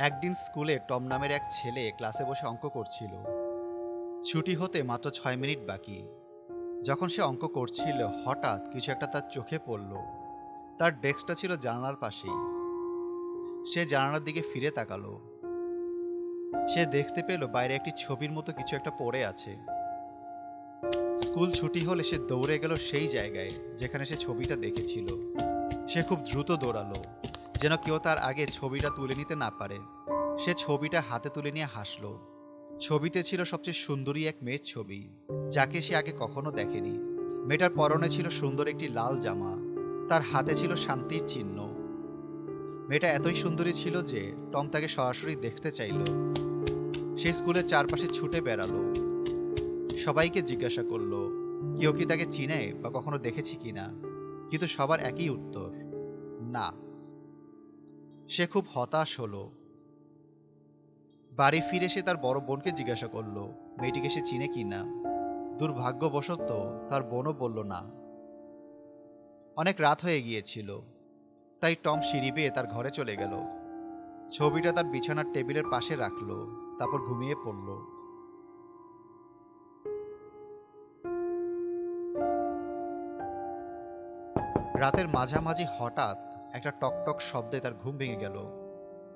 একদিন স্কুলে টম নামের এক ছেলে ক্লাসে বসে অঙ্ক করছিল। ছুটি হতে মাত্র ছয় মিনিট বাকি। যখন সে অঙ্ক করছিল, হঠাৎ কিছু একটা তার চোখে পড়ল। তার ডেস্কটা ছিল জানালার পাশেই। সে জানালার দিকে ফিরে তাকালো। সে দেখতে পেল বাইরে একটি ছবির মতো কিছু একটা পড়ে আছে। স্কুল ছুটি হলে সে দৌড়ে গেল সেই জায়গায় যেখানে সে ছবিটা দেখেছিল। সে খুব দ্রুত দৌড়ালো। যেন কেউ তার আগে ছবিটা তুলে নিতে না পারে। সে ছবিটা হাতে তুলে নিয়ে হাসলো। ছবিতে ছিল সবচেয়ে সুন্দরী এক মেয়ের ছবি, যাকে সে আগে কখনো দেখেনি। মেয়েটার পরনে ছিল সুন্দর একটি লাল জামা, তার হাতে ছিল শান্তির চিহ্ন। মেয়েটা এতই সুন্দরী ছিল যে টম তাকে সরাসরি দেখতে চাইল। সে স্কুলের চারপাশে ছুটে বেড়ালো। সবাইকে জিজ্ঞাসা করল, কেউ কি তাকে চিনে বা কখনো দেখেছি কিনা? কিন্তু সবার একই উত্তর, না। সে খুব হতাশ হলো। বাড়ি ফিরে সে তার বড় বোনকে জিজ্ঞাসা করল, মেয়েটিকে সে চিনে কি না? দুর্ভাগ্যবশত তার বোনও বলল, না। অনেক রাত হয়ে গিয়েছিল, তাই টম সিঁড়ি বেয়ে তার ঘরে চলে গেল। ছবিটা তার বিছানার টেবিলের পাশে রাখল, তারপর ঘুমিয়ে পড়ল। রাতের মাঝামাঝি হঠাৎ একটা টকটক শব্দে তার ঘুম ভেঙে গেল।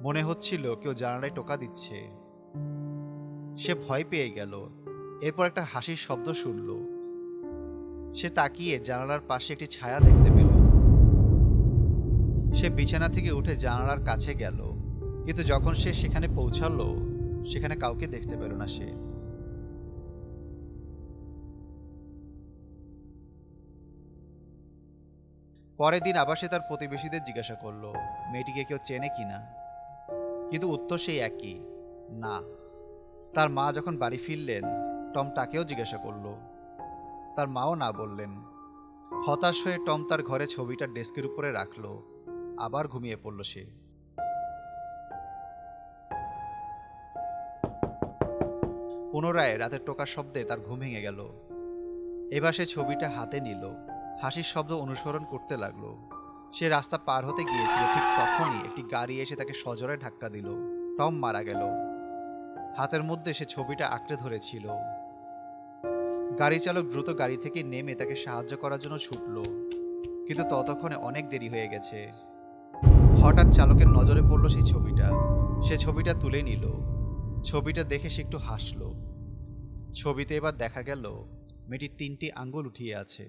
মনে হচ্ছিল কেউ জানালায় টোকা দিচ্ছে। সে ভয় পেয়ে গেল। এরপর একটা হাসির শব্দ শুনল। সে তাকিয়ে জানালার পাশে একটি ছায়া দেখতে পেল। সে বিছানা থেকে উঠে জানালার কাছে গেল। কিন্তু যখন সে সেখানে পৌঁছালো, সেখানে কাউকে দেখতে পেল না সে। পরের দিন আবার সে তার প্রতিবেশীদের জিজ্ঞাসা করল, মেয়েটিকে কেউ চেনে কিনা কিন্তু উত্তর সেই একই, না। তার মা যখন বাড়ি ফিরলেন, টম তাকেও জিজ্ঞাসা করল। তার মাও না বললেন। হতাশ হয়ে টম তার ঘরে ছবিটা ডেস্কের উপরে রাখল। আবার ঘুমিয়ে পড়ল সে। পুনরায় রাতের টোকার শব্দে তার ঘুম ভেঙে গেল। এবার সে ছবিটা হাতে নিল। হাসির শব্দ অনুসরণ করতে লাগল। সে রাস্তা পার হতে গিয়েছিল, ঠিক তখনই একটি গাড়ি এসে তাকে সজোরে ধাক্কা দিল। টম মারা গেল। হাতের মধ্যে সে ছবিটা আঁকড়ে ধরেছিল। গাড়ি চালক দ্রুত গাড়ি থেকে নেমে তাকে সাহায্য করার জন্য ছুটল। কিন্তু ততক্ষণে অনেক দেরি হয়ে গেছে। হঠাৎ চালকের নজরে পড়ল সেই ছবিটা। সে ছবিটা তুলে নিল। ছবিটা দেখে সে একটু হাসলো। ছবিতে এবার দেখা গেল, মেয়েটির তিনটি আঙ্গুল উঠিয়ে আছে।